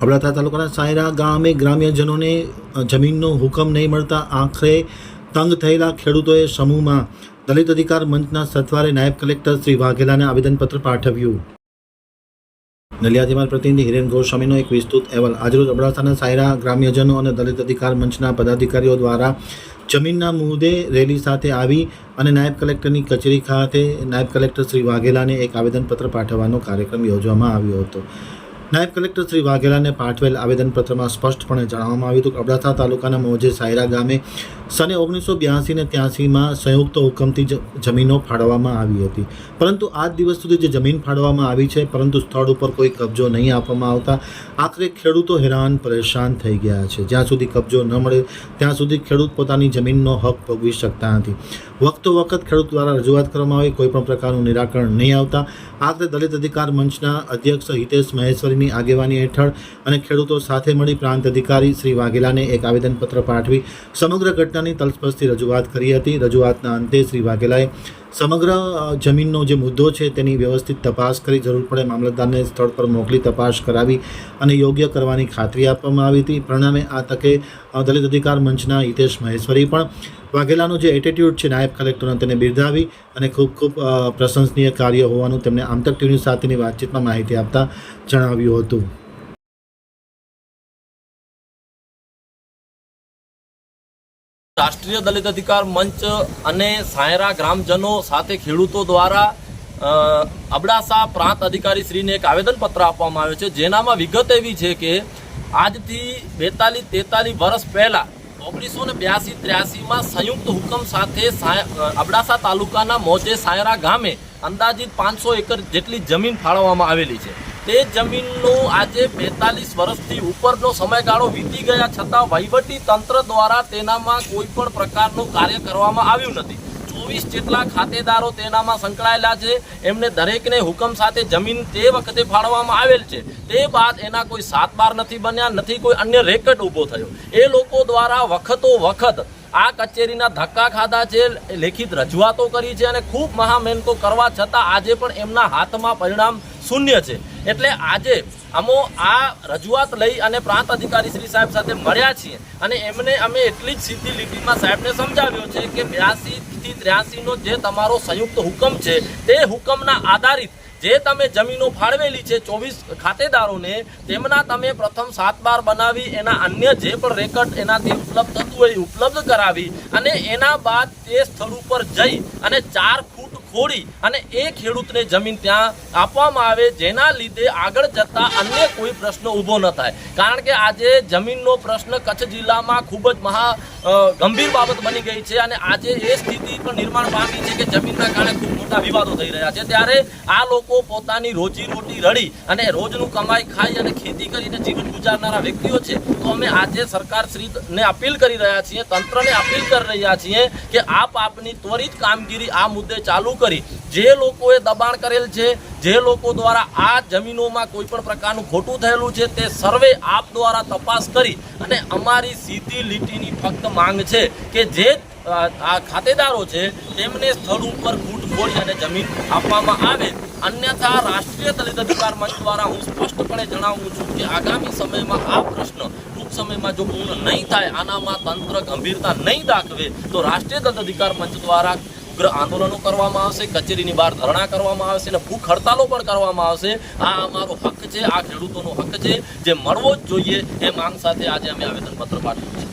અબડાસા તાલુકાના સાયરા ગામે ગ્રામ્યજનોને જમીનનો હુકમ નહીં મળતા આખરે તંગ થયેલા ખેડૂતોએ સમૂહમાં દલિત અધિકાર મંચના સથવારે નાયબ કલેક્ટર શ્રી વાઘેલાને આવેદનપત્ર પાઠવ્યું. નલિયાદીમાં પ્રતિનિધિ હિરેન ગોસ્વામીનો એક વિસ્તૃત અહેવાલ. આજરોજ અબડાસાના સાયરા ગ્રામ્યજનો અને દલિત અધિકાર મંચના પદાધિકારીઓ દ્વારા જમીનના મુદ્દે રેલી સાથે આવી અને નાયબ કલેક્ટરની કચેરી ખાતે નાયબ કલેક્ટર શ્રી વાઘેલાને એક આવેદનપત્ર પાઠવવાનો કાર્યક્રમ યોજવામાં આવ્યો હતો. નાયબ કલેક્ટર શ્રી વાઘેલાને પાઠવેલ આવેદનપત્રમાં સ્પષ્ટપણે જણાવવામાં આવ્યું હતું કે અબડાસા તાલુકાના મોજે સાયરા ગામે સને ઓગણીસો બ્યાસી ને ત્યાસીમાં સંયુક્ત હુકમથી જમીનો ફાળવવામાં આવી હતી. પરંતુ આજ દિવસ સુધી જે જમીન ફાળવવામાં આવી છે, પરંતુ સ્થળ ઉપર કોઈ કબજો નહીં આપવામાં આવતા, આખરે ખેડૂતો હેરાન પરેશાન થઈ ગયા છે. જ્યાં સુધી કબજો ન મળે, ત્યાં સુધી ખેડૂત પોતાની જમીનનો હક ભોગવી શકતા નથી. વખતો વખત ખેડૂત દ્વારા રજૂઆત કરવામાં આવી, કોઈ પણ પ્રકારનું નિરાકરણ નહીં આવતા. આખરે દલિત અધિકાર મંચના અધ્યક્ષ હિતેશ મહેશ્વરીની આગેવાની હેઠળ અને ખેડૂતો સાથે મળી પ્રાંત અધિકારી શ્રી વાઘેલાને એક આવેદનપત્ર પાઠવી સમગ્ર ઘટનાની તલસ્પર્શથી રજૂઆત કરી હતી. રજૂઆતના અંતે શ્રી વાઘેલાએ સમગ્ર જમીનનો જે મુદ્દો છે તેની વ્યવસ્થિત તપાસ કરી જરૂર પડે, મામલતદારને સ્થળ પર મોકલી તપાસ કરાવી અને યોગ્ય કરવાની ખાતરી આપવામાં આવી હતી. પરિણામે આ તકે દલિત અધિકાર મંચના હિતેશ મહેશ્વરી પણ વાઘેલાનો જે એટીટ્યૂડ છે નાયબ કલેક્ટરનો તેને બિરદાવી અને ખૂબ ખૂબ પ્રશંસનીય કાર્ય હોવાનું તેમણે આમતક ટીવી સાથેની વાતચીતમાં માહિતી આપતા જણાવ્યું હતું. રાષ્ટ્રીય દલિત અધિકાર મંચ અને સાયરા ગ્રામજનો સાથે ખેડૂતો દ્વારા અબડાસા પ્રાંત અધિકારી શ્રીને એક આવેદનપત્ર આપવામાં આવ્યો છે. જેનામાં વિગત એવી છે કે આજથી બેતાલીસ તેતાલીસ વર્ષ પહેલા, ઓગણીસો ને બ્યાસી ત્ર્યાસીમાં સંયુક્ત હુકમ સાથે અબડાસા તાલુકાના મોજે સાયરા ગામે અંદાજિત પાંચસો એકર જેટલી જમીન ફાળવવામાં આવેલી છે. તે જમીનનું આજે બેતાલીસ વર્ષથી ઉપરનો સમયગાળો વીતી ગયા છતાં વહીવટી તંત્ર દ્વારા તેનામાં કોઈ પણ પ્રકારનું કાર્ય કરવામાં આવ્યું નથી. ચોવીસ જેટલા ખાતેદારો તેનામાં સંકળાયેલા છે. એમને દરેકને હુકમ સાથે જમીન તે વખતે ફાળવવામાં આવેલ છે. તે બાદ એના કોઈ સાત બાર નથી બન્યા, નથી કોઈ અન્ય રેકર્ડ ઊભો થયો. એ લોકો દ્વારા વખતો વખત આ કચેરીના ધક્કા ખાધા છે, લેખિત રજૂઆતો કરી છે અને ખૂબ મહામહેનતો કરવા છતાં આજે પણ એમના હાથમાં પરિણામ શૂન્ય છે. એટલે આજે અમો આ રજૂઆત લઈ અને પ્રાંત અધિકારી શ્રી સાહેબ સાથે મળ્યા છીએ અને એમને અમે એટલી જ સીધી લીટીમાં સાહેબને સમજાવ્યો છે કે બ્યાસી થી ત્ર્યાસી જે તમારો સંયુક્ત હુકમ છે, તે હુકમના આધારિત જે તમે જમીનો ફાળવેલી છે ચોવીસ ખાતેદારોને, તેમના તમે પ્રથમ સાત બાર બનાવી, એના અન્ય જે પણ રેકર્ડ એનાથી ઉપલબ્ધ થતું હોય ઉપલબ્ધ કરાવી અને એના બાદ તે સ્થળ ઉપર જઈ અને ચાર ખોડી અને એ ખેડૂતને જમીન ત્યાં આપવામાં આવે જેના લીધે આગળ જતા અન્ય કોઈ પ્રશ્ન ઊભો ન થાય. કારણ કે આજે જમીનનો પ્રશ્ન કચ્છ જિલ્લામાં ખૂબ જ મહા ગંભીર બાબત બની ગઈ છે અને આજે એ સ્થિતિ પણ નિર્માણ પામી છે કે જમીનના કારણે ખૂબ મોટા વિવાદો થઈ રહ્યા છે. ત્યારે આ લોકો પોતાની રોજી રોટી રડી અને રોજનું કમાઈ ખાઈ અને ખેતી કરીને જીવન ગુજારનારા વ્યક્તિઓ છે. તો અમે આજે સરકાર શ્રીને અપીલ કરી રહ્યા છીએ, તંત્રને અપીલ કરી રહ્યા છીએ કે આપ આપની ત્વરિત કામગીરી આ મુદ્દે ચાલુ કરી. જે લોકોએ દબાણ કરેલ છે જે લોકો દ્વારા આ જમીનોમાં કોઈ પણ પ્રકારનું ખોટું થયેલું છે, તે સર્વે આપ દ્વારા તપાસ કરી અને અમારી સીધી લીટીની ફક્ત માંગ છે કે જે આ ખાતેદારો છે, તેમને સ્થળ ઉપર ફૂટ ખોડી અને જમીન આપવામાં આવે. અન્યથા રાષ્ટ્રીય દલિત અધિકાર મંચ દ્વારા હું સ્પષ્ટપણે જણાવું છું કે આગામી સમયમાં આ પ્રશ્ન ટૂંક સમયમાં જો પૂર્ણ નહીં થાય, આનામાં તંત્ર ગંભીરતા નહીં દાખવે, તો રાષ્ટ્રીય દલિત અધિકાર મંચ દ્વારા ઉગ્ર આંદોલનો કરવામાં આવશે, કચેરીની બહાર ધરણા કરવામાં આવશે અને ભૂખ હડતાલો પણ કરવામાં આવશે. આ અમારો હક છે, આ ખેડૂતોનો હક છે. જે મળવો જ જોઈએ એ માંગ સાથે આજે અમે આવેદનપત્ર પાઠવ્યું છે.